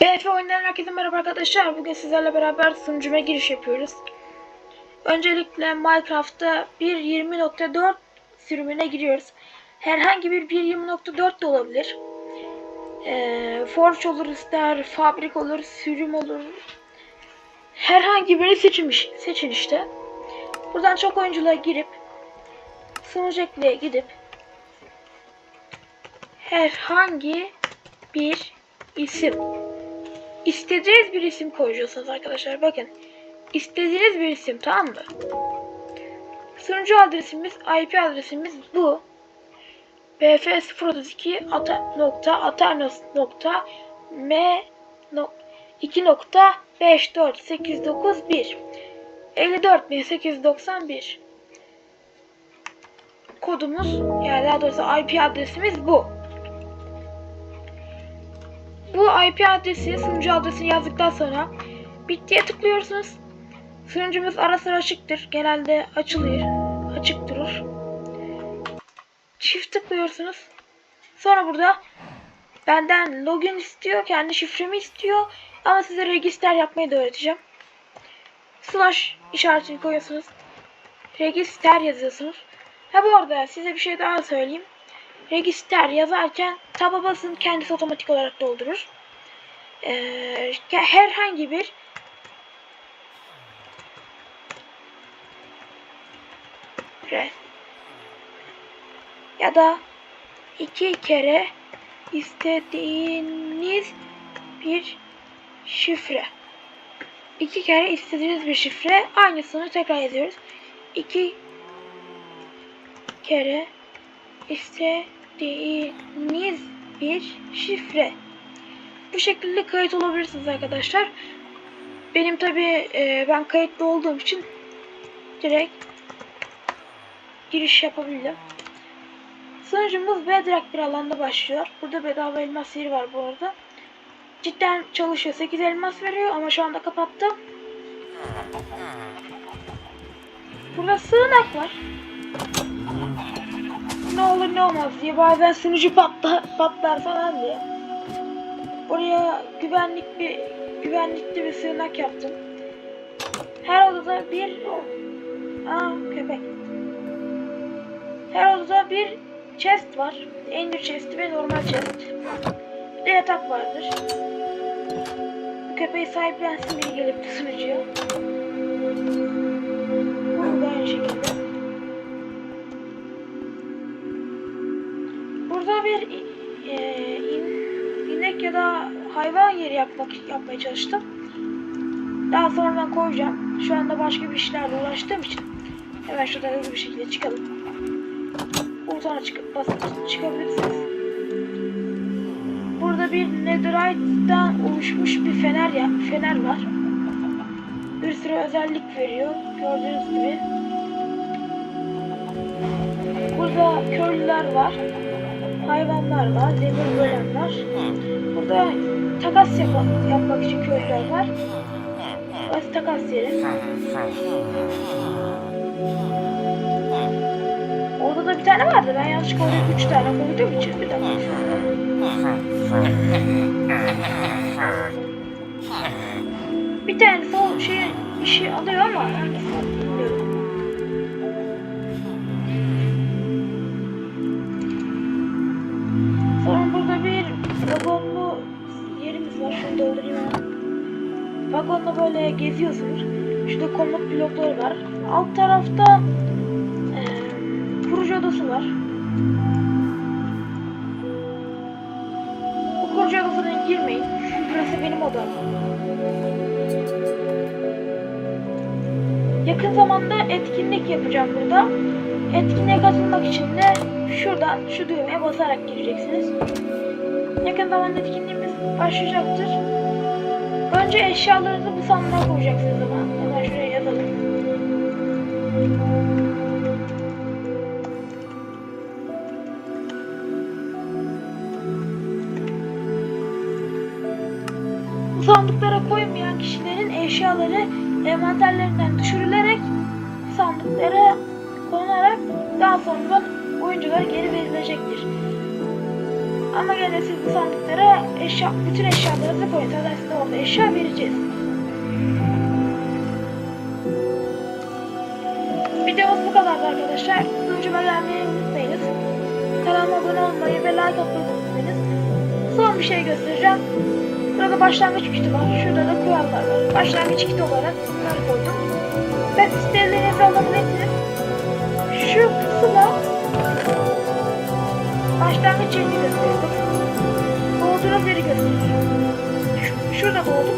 BF oyundan herkese merhaba arkadaşlar. Bugün sizlerle beraber sunucuma giriş yapıyoruz. Öncelikle Minecraft'ta 1.20.4 sürümüne giriyoruz. Herhangi bir 1.20.4 de olabilir. Ee, Forge olur ister, fabrik olur, sürüm olur. Herhangi birini seçmiş, seçin işte. Buradan çok oyunculuğa girip sunucu ekleye gidip herhangi bir isim İstediğiniz bir isim koyacaksınız arkadaşlar. Bakın. İstediğiniz bir isim tamam mı? Sunucu adresimiz, IP adresimiz bu. bf032 ata, nokta atarnos nokta m no, 2 nokta 54891 54891 kodumuz yani daha doğrusu IP adresimiz bu. Bu IP adresi sunucu adresini yazdıktan sonra bittiye tıklıyorsunuz. Sunucumuz ara sıra açıktır. Genelde açılıyor. Açık durur. Çift tıklıyorsunuz. Sonra burada benden login istiyor. Kendi şifremi istiyor. Ama size register yapmayı da öğreteceğim. Slash işaretini koyuyorsunuz. Register yazıyorsunuz. Ha bu arada size bir şey daha söyleyeyim. Register yazarken taba basın kendisi otomatik olarak doldurur. Ee, herhangi bir re ya da iki kere istediğiniz bir şifre. İki kere istediğiniz bir şifre. Aynısını tekrar yazıyoruz. İki kere istediğiniz bir şifre. Bu şekilde kayıt olabilirsiniz arkadaşlar. Benim tabi e, ben kayıtlı olduğum için direkt giriş yapabildim. Sunucumuz Bedrock bir alanda başlıyor. Burada bedava elmas yeri var bu arada. Cidden çalışıyor. 8 elmas veriyor ama şu anda kapattım. Burada sığınak var. Ne olur ne olmaz diye bazen sunucu patlar, patlar falan diye. Buraya güvenlik bir güvenlikli bir sığınak yaptım. Her odada bir Aa köpek. Her odada bir chest var. Ender chest ve normal chest. Bir de yatak vardır. Bu köpeği sahiplensin biri gelip sunucuya. Bu da aynı şekilde. Burada bir e, in, inek ya da hayvan yeri yapmak yapmaya çalıştım. Daha sonradan koyacağım. Şu anda başka bir işlerle uğraştığım için hemen şuradan hızlı bir şekilde çıkalım. Buradan çıkıp basıp çıkabilirsiniz. Burada bir netherite'dan oluşmuş bir fener ya fener var. Bir sürü özellik veriyor. Gördüğünüz gibi. Burada köylüler var. Hayvanlar var. Demir var. Burada takas yap yapmak için köylüler var. Burası takas yeri. Orada da bir tane vardı. Ben yanlışlıkla oraya üç tane koyduğum için bir dakika. Bir tanesi o şey işi alıyor ama hangisini Vagonla böyle geziyorsunuz. Şurada komut blokları var. Alt tarafta e, kurucu odası var. Bu kurucu odasına girmeyin. Burası benim odam. Yakın zamanda etkinlik yapacağım burada. Etkinliğe katılmak için de şuradan şu düğmeye basarak gireceksiniz. Yakın zamanda etkinliğimiz başlayacaktır. Önce eşyalarınızı bu sandığa koyacaksınız ama. Hemen şuraya yazalım. Bu sandıklara koymayan kişilerin eşyaları envanterlerinden düşürülerek sandıklara konarak daha sonra oyunculara geri verilecektir. Ama gene siz bu sandıklara eşya, bütün eşyalarınızı koyun. Zaten size orada eşya vereceğiz. Videomuz bu kadardı arkadaşlar. Sunucuma gelmeyi unutmayınız. Kanalıma abone olmayı ve like atmayı unutmayınız. Son bir şey göstereceğim. Burada başlangıç kiti var. Şurada da kurallar var. Başlangıç kiti olarak bunları koydum. Ve sitelerinizi alabilirsiniz. Şu başlangıç yerini gösteriyorum. Doğduğunuz yeri gösteriyorum. Şu- Şurada doğdum.